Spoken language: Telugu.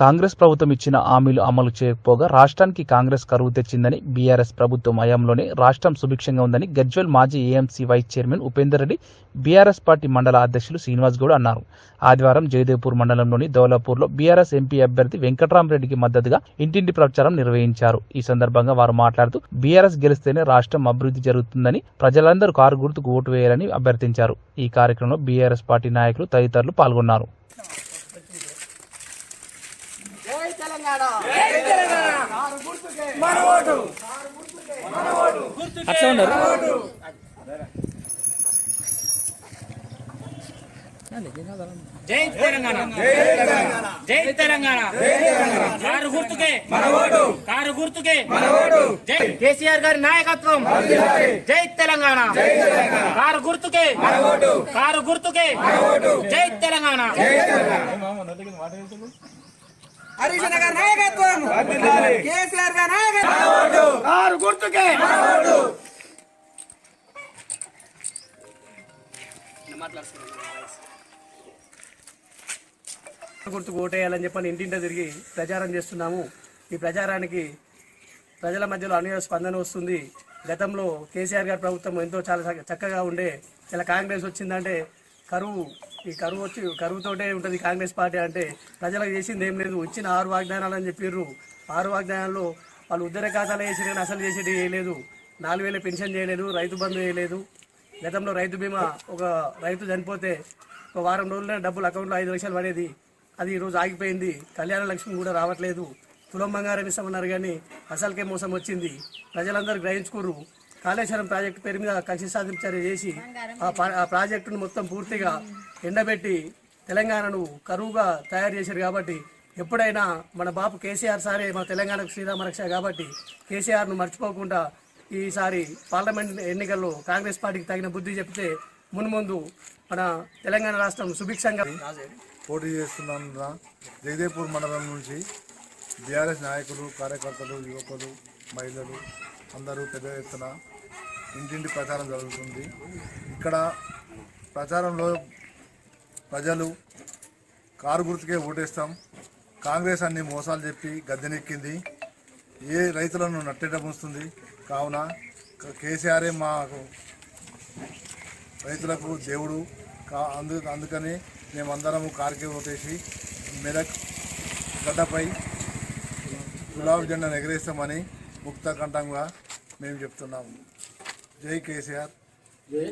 కాంగ్రెస్ ప్రభుత్వం ఇచ్చిన హామీలు అమలు చేయకపోగా రాష్ట్రానికి కాంగ్రెస్ కరువు తెచ్చిందని బీఆర్ఎస్ ప్రభుత్వం హయాంలోనే రాష్ట్రం సుభిక్షంగా ఉందని గజ్వల్ మాజీ AMC vice chairman Upender Reddy BRS party మండల అధ్యక్షులు శ్రీనివాస్ గౌడ్ అన్నారు. ఆదివారం జయదేవ్పూర్ మండలంలోని దౌలాపూర్లో బీఆర్ఎస్ ఎంపీ అభ్యర్థి వెంకట్రామరెడ్డికి మద్దతుగా ఇంటింటి ప్రచారం నిర్వహించారు. ఈ సందర్భంగా వారు మాట్లాడుతూ బీఆర్ఎస్ గెలిస్తేనే రాష్ట్రం అభివృద్ధి జరుగుతుందని ప్రజలందరూ కారు గుర్తుకు ఓటు వేయాలని అభ్యర్థించారు. ఈ కార్యక్రమంలో బీఆర్ఎస్ పార్టీ నాయకులు తదితరులు పాల్గొన్నారు జై తెలంగాణ జై తెలంగాణ కారు గుర్తుకే మన ఓటు కారు గుర్తుకే మన ఓటు అట్లా జై తెలంగాణ. జై తెలంగాణ. కారు గుర్తుకే. కారు గుర్తుకే. జై కేసీఆర్ గారి నాయకత్వం. జై తెలంగాణ. కారు గుర్తుకే. కారు గుర్తుకే. జై తెలంగాణ. హరీష్ గారి నాయకత్వం. కేసీఆర్ గారి నాయకత్వం. కారు గుర్తుకే. గుర్తుకు ఓటేయాలని చెప్పని ఇంటింట తిరిగి ప్రచారం చేస్తున్నాము. ఈ ప్రచారానికి ప్రజల మధ్యలో అనేక స్పందన వస్తుంది. గతంలో కేసీఆర్ గారి ప్రభుత్వం ఎంతో చాలా చక్క- చక్కగా ఉండే. ఇలా కాంగ్రెస్ వచ్చిందంటే కరువు ఈ కరువు వచ్చి కరువుతోటే ఉంటుంది కాంగ్రెస్ పార్టీ అంటే. ప్రజలకు చేసింది ఏం లేదు వచ్చిన ఆరు వాగ్దానాలు అని చెప్పిర్రు. ఆరు వాగ్దానాల్లో వాళ్ళు ఉద్దర ఖాతాలు వేసి నేను అసలు చేసేది చేయలేదు నాలుగు వేల పెన్షన్ చేయలేదు రైతు బంధు చేయలేదు. గతంలో రైతు బీమా ఒక రైతు చనిపోతే ఒక వారం రోజుల్లో డబ్బులు అకౌంట్లో ఐదు లక్షలు పడేది. అది ఈరోజు ఆగిపోయింది. కళ్యాణ లక్ష్మి కూడా రావట్లేదు. తులం బంగారం ఇస్తామన్నారు కానీ అసలుకే మోసం వచ్చింది. ప్రజలందరూ గ్రహించుకోరు కాళేశ్వరం ప్రాజెక్టు పేరు మీద కక్ష సాధింపు చేసి ఆ పా- ఆ ప్రాజెక్టును మొత్తం పూర్తిగా ఎండబెట్టి తెలంగాణను కరువుగా తయారు చేశారు కాబట్టి ఎప్పుడైనా మన బాపు కేసీఆర్ సారే మన తెలంగాణకు శ్రీరామ రక్ష కాబట్టి కేసీఆర్ను మర్చిపోకుండా ఈసారి పార్లమెంట్ ఎన్నికల్లో కాంగ్రెస్ పార్టీకి తగిన బుద్ధి చెప్తే మున్ముందు మన తెలంగాణ రాష్ట్రం సుభిక్షంగా పోటీ చేస్తున్నాను జగదేపూర్ మండలం నుంచి బీఆర్ఎస్ నాయకులు కార్యకర్తలు యువకులు మహిళలు అందరూ పెద్ద ఎత్తున ఇంటింటి ప్రచారం జరుగుతుంది. ఇక్కడ ప్రచారంలో ప్రజలు కారు గుర్తుకే ఓటేస్తాం. కాంగ్రెస్ అన్ని మోసాలు చెప్పి గద్దెనెక్కింది. ఏ రైతులను నట్టేట ముంచుతుంది కావున కేసీఆరే మాకు రైతులకు దేవుడు. కా అందు అందుకని మేమందరము కారుకే ఓటేసి మెదక్ గడ్డపై గులాబీ జెండాను ఎగరేస్తామని ముక్త కంఠంగా మేము చెప్తున్నాము. జై కేసీఆర్